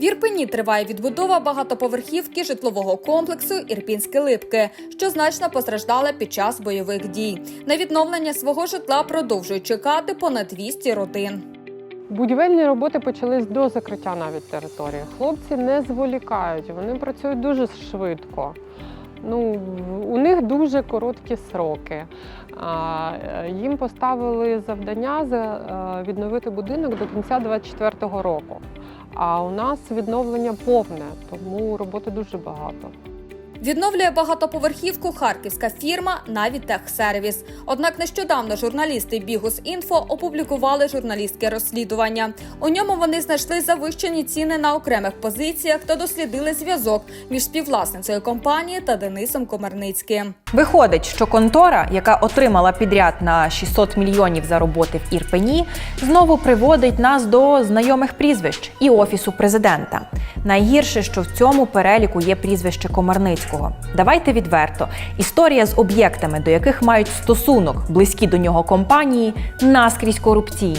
В Ірпені триває відбудова багатоповерхівки житлового комплексу Ірпінські липки, що значно постраждала під час бойових дій. На відновлення свого житла продовжують чекати понад 200 родин. Будівельні роботи почались до закриття навіть території. Хлопці не зволікають, вони працюють дуже швидко. Ну, у них дуже короткі сроки. Е, Їм поставили завдання за, е, відновити будинок до кінця 2024 року. А у нас відновлення повне, тому роботи дуже багато. Відновлює багатоповерхівку харківська фірма «Навітехсервіс». Однак нещодавно журналісти Бігус Інфо опублікували журналістське розслідування. У ньому вони знайшли завищені ціни на окремих позиціях та дослідили зв'язок між співвласницею компанії та Денисом Комарницьким. Виходить, що контора, яка отримала підряд на 600 мільйонів за роботи в Ірпені, знову приводить нас до знайомих прізвищ і офісу президента. Найгірше, що в цьому переліку є прізвище Комарницького. Давайте відверто. Історія з об'єктами, до яких мають стосунок близькі до нього компанії, наскрізь корупційні.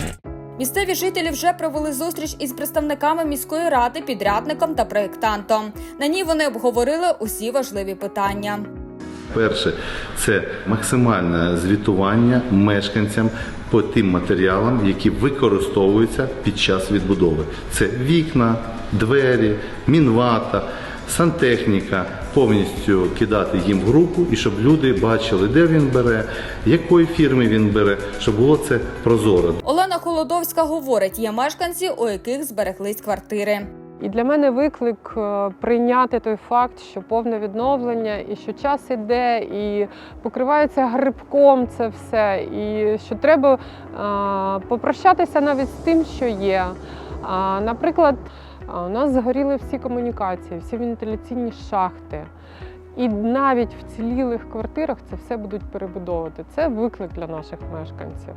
Місцеві жителі вже провели зустріч із представниками міської ради, підрядником та проєктантом. На ній вони обговорили усі важливі питання. Перше це максимальне звітування мешканцям по тим матеріалам, які використовуються під час відбудови. Це вікна, двері, мінвата, сантехніка. Повністю кидати їм в групу і щоб люди бачили, де він бере, якої фірми він бере, щоб було це прозоро. Олена Холодовська говорить, є мешканці, у яких збереглись квартири. І для мене виклик е, прийняти той факт, що повне відновлення, і що час іде, і покривається грибком це все, і що треба е, попрощатися навіть з тим, що є. А, Наприклад, у нас згоріли всі комунікації, всі вентиляційні шахти. І навіть в цілілих квартирах це все будуть перебудовувати. Це виклик для наших мешканців.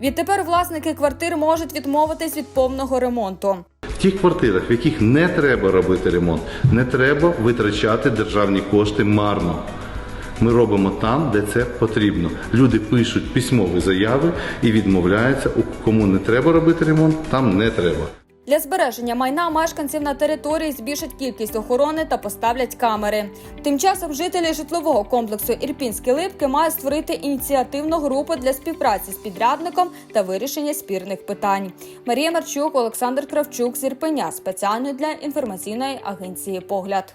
Відтепер власники квартир можуть відмовитись від повного ремонту. В тих квартирах, в яких не треба робити ремонт, не треба витрачати державні кошти марно. Ми робимо там, де це потрібно. Люди пишуть письмові заяви і відмовляються. У кому не треба робити ремонт, там не треба. Для збереження майна мешканців на території збільшать кількість охорони та поставлять камери. Тим часом жителі житлового комплексу Ірпінські липки мають створити ініціативну групу для співпраці з підрядником та вирішення спірних питань. Марія Марчук, Олександр Кравчук з Ірпеня спеціально для інформаційної агенції Погляд.